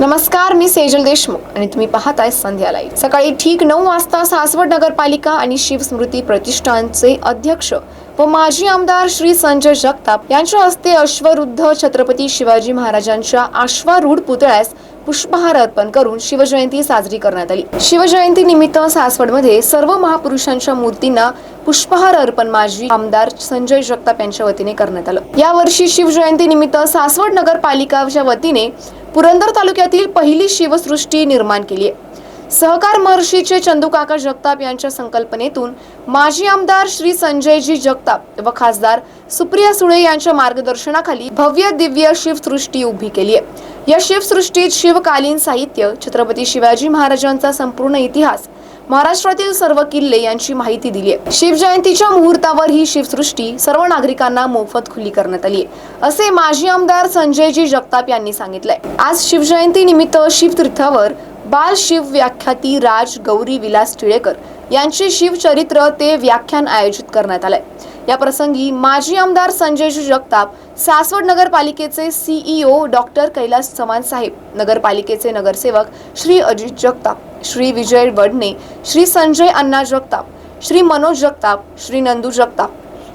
नमस्कार मी सेजल देशमुख आणि तुम्ही पाहताय संध्या लाईव्ह. सकाळी ठीक नऊ वाजता सासवड नगरपालिका आणि शिवस्मृती प्रतिष्ठानचे अध्यक्ष व माजी आमदार श्री संजय जगताप यांच्या हस्ते अश्वरुद्ध छत्रपती शिवाजी महाराजांच्या अश्वारूढ पुतळ्यास पुष्पहार अर्पण करून शिवजयंती साजरी करण्यात आली. शिवजयंती निमित्त सासवडमध्ये सर्व महापुरुषांच्या मूर्तींना पुष्पहार अर्पण माजी आमदार संजय जगताप यांच्या वतीने करण्यात आलं. यावर्षी शिवजयंती निमित्त सासवड नगरपालिकाच्या वतीने पुरंदर तालुक्यातील पहिली शिवसृष्टी निर्माण केली आहे. सहकार महर्षीचे चंदूकाका जगताप यांच्या संकल्पनेतून माजी आमदार श्री संजयजी जगताप व खासदार सुप्रिया सुळे यांच्या मार्गदर्शनाखाली भव्य दिव्य शिवसृष्टी उभी केली आहे. या शिवसृष्टीत शिवकालीन साहित्य छत्रपती शिवाजी महाराजांचा संपूर्ण इतिहास महाराष्ट्रातील सर्व किल्ले यांची माहिती दिली आहे. शिवजयंतीच्या मुहूर्तावर ही शिवसृष्टी सर्व नागरिकांना मोफत खुली करण्यात आली आहे असे माजी आमदार संजयजी जगताप यांनी सांगितलंय. आज शिवजयंती निमित्त शिवतीर्थावर बाल शिव व्याख्याती राज गौरी विलास टिळेकर यांचे शिवचरित्र ते व्याख्यान आयोजित करण्यात आलंय. या प्रसंगी माजी आमदार संजय जगताप सासवड नगरपालिकेचे सीईओ डॉक्टर कैलास चव्हाण साहेब नगरपालिकेचे नगरसेवक श्री अजित जगताप श्री विजय वडणे श्री संजय अण्णा जगताप श्री मनोज जगताप श्री नंदू जगताप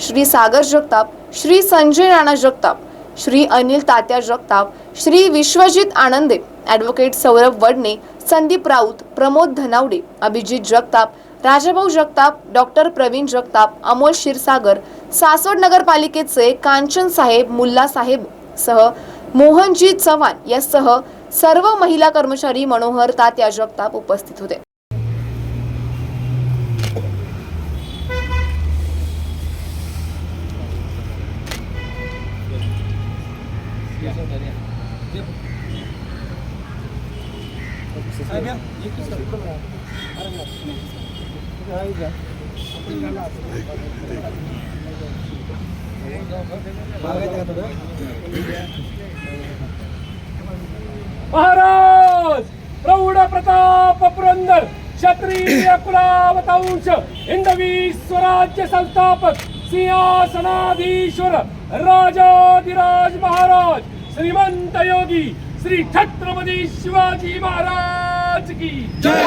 श्री सागर जगताप श्री संजय राणा जगताप श्री अनिल तात्या जगताप श्री विश्वजित आनंदे ॲडव्होकेट सौरभ वडणे संदीप राऊत प्रमोद धनावडे अभिजित जगताप राजाभाऊ जगताप डॉक्टर प्रवीण जगताप अमोल क्षीरसागर सासवड नगरपालिकेचे कांचन साहेब मुल्ला साहेब सह मोहनजीत चव्हाण यासह सर्व महिला कर्मचारी मनोहर तात्या जगताप उपस्थित होते. महाराज प्रौढ प्रताप पुरंदर क्षत्रिय कुलावतांश हिंदवी स्वराज्य संस्थापक सिंहासनाधीश्वर राजाधिराज महाराज श्रीमंत योगी श्री छत्रपती शिवाजी महाराज की जय!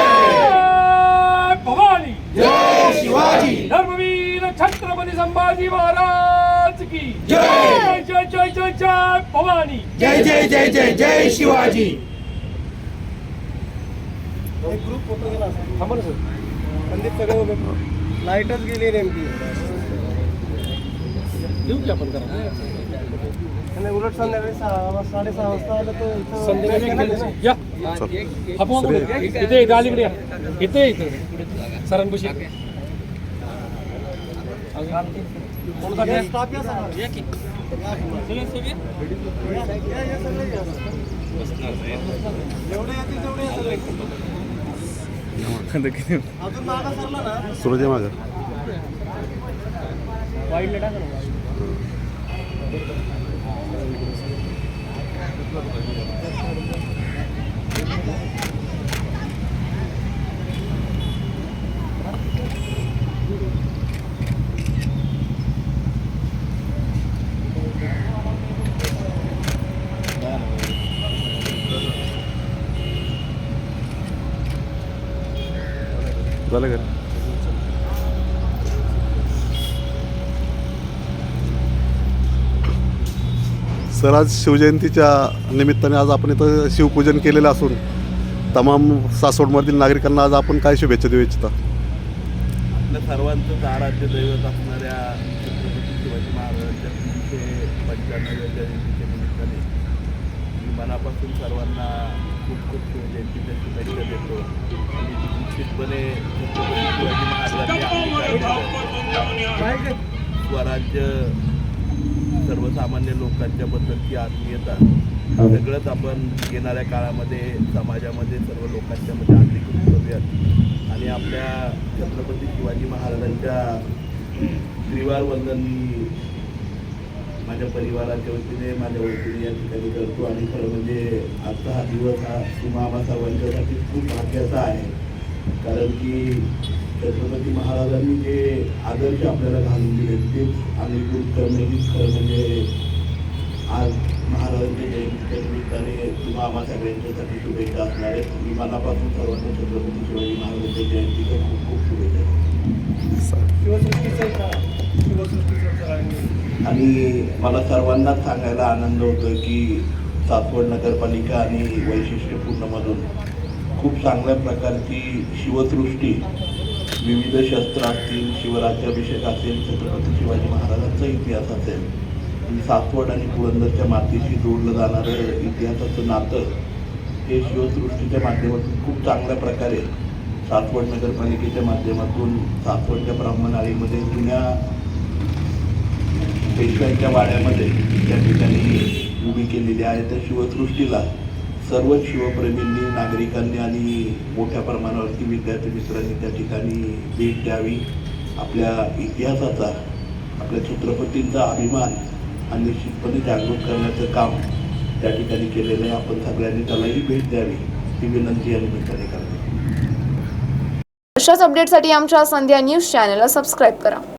भवानी! जय शिवाजी! धर्मवीर छत्रपती संभाजी महाराज की जय! जय जय जय जय भवानी! जय जय जय जय जय शिवाजी! एक ग्रुप फोटो गेला. थांबा सर संदीप सगळे उभे. लाईटच गेली नेमकी. देऊ की आपण करा. उलट संध्याकाळी सहा साडेसहा वाजता आलं तर इथं संध्याकाळी नाही ना. या हा पोहा कोण? इथे इथे अलीकडे या इथे इथे सरांपाशी कोण जाते? या, स्टाफ या सगळा. या, या, या सगळे या. जेवढे येतील तेवढे या सगळे. अजून मागं सरला ना सूरज आहे माझं वाईडला टाका ना. झालं का? सर आज शिवजयंतीच्या निमित्ताने आज आपण इथं शिवपूजन केलेलं असून तमाम सासवडमधील नागरिकांना आज आपण काय शुभेच्छा देऊ इच्छिता? आपल्या सर्वांचंच आराध्य दैवत असणाऱ्या छत्रपती शिवाजी महाराजांच्या तीनशे निमित्ताने मी मनापासून सर्वांना खूप खूप शिवजयंतीच्या शुभेच्छा देतो आणि निश्चितपणे छत्रपती शिवाजी महाराजांनी स्वराज्य सर्वसामान्य लोकांच्या बद्दलची आत्मीयता सगळंच आपण येणाऱ्या काळामध्ये समाजामध्ये सर्व लोकांच्या मध्ये करूयात आणि आपल्या छत्रपती शिवाजी महाराजांच्या त्रिवार वंदन माझ्या परिवाराच्या वतीने माझ्या वतीने या ठिकाणी करतो. आणि खरं म्हणजे आजचा हा दिवस हा तुम्हा वंशासाठी खूप भाग्याचा आहे. कारण की छत्रपती महाराजांनी जे आदर्श आपल्याला घालून दिले तेच आम्ही खूप करण्याची खरं म्हणजे आज महाराजांच्या जयंतीच्या निमित्ताने किंवा आम्हा सगळ्यांच्यासाठी शुभेच्छा असणार आहेत. मी मनापासून सर्वांना छत्रपती शिवाजी महाराजांच्या जयंतीच्या खूप खूप शुभेच्छा शिवसृष्टीचा आणि मला सर्वांनाच सांगायला आनंद होतो की सासवड नगरपालिका आणि वैशिष्ट्यपूर्णमधून खूप चांगल्या प्रकारची शिवसृष्टी विविध शस्त्र असतील शिवराज्याभिषेक असेल छत्रपती शिवाजी महाराजांचा इतिहास असेल आणि सासवड आणि पुरंदरच्या मातीशी जोडलं जाणारं इतिहासाचं नातं हे शिवसृष्टीच्या माध्यमातून खूप चांगल्या प्रकारे सासवड नगरपालिकेच्या माध्यमातून सासवडच्या ब्राह्मणाळीमध्ये जुन्या पेशव्यांच्या वाड्यामध्ये त्या ठिकाणी उभी केलेली आहे. त्या शिवसृष्टीला सर्वच शिवप्रेमींनी नागरिकांनी आणि मोठ्या प्रमाणावरती विद्यार्थी मित्रांनी त्या ठिकाणी भेट द्यावी. आपल्या इतिहासाचा आपल्या छत्रपतींचा अभिमान हा निश्चितपणे जागृत करण्याचं काम त्या ठिकाणी केलेलं आहे. आपण सगळ्यांनी त्यालाही भेट द्यावी. ही विनंती या निमित्ताने करतो. अशाच अपडेटसाठी आमच्या संध्या न्यूज चॅनलला सबस्क्राईब करा.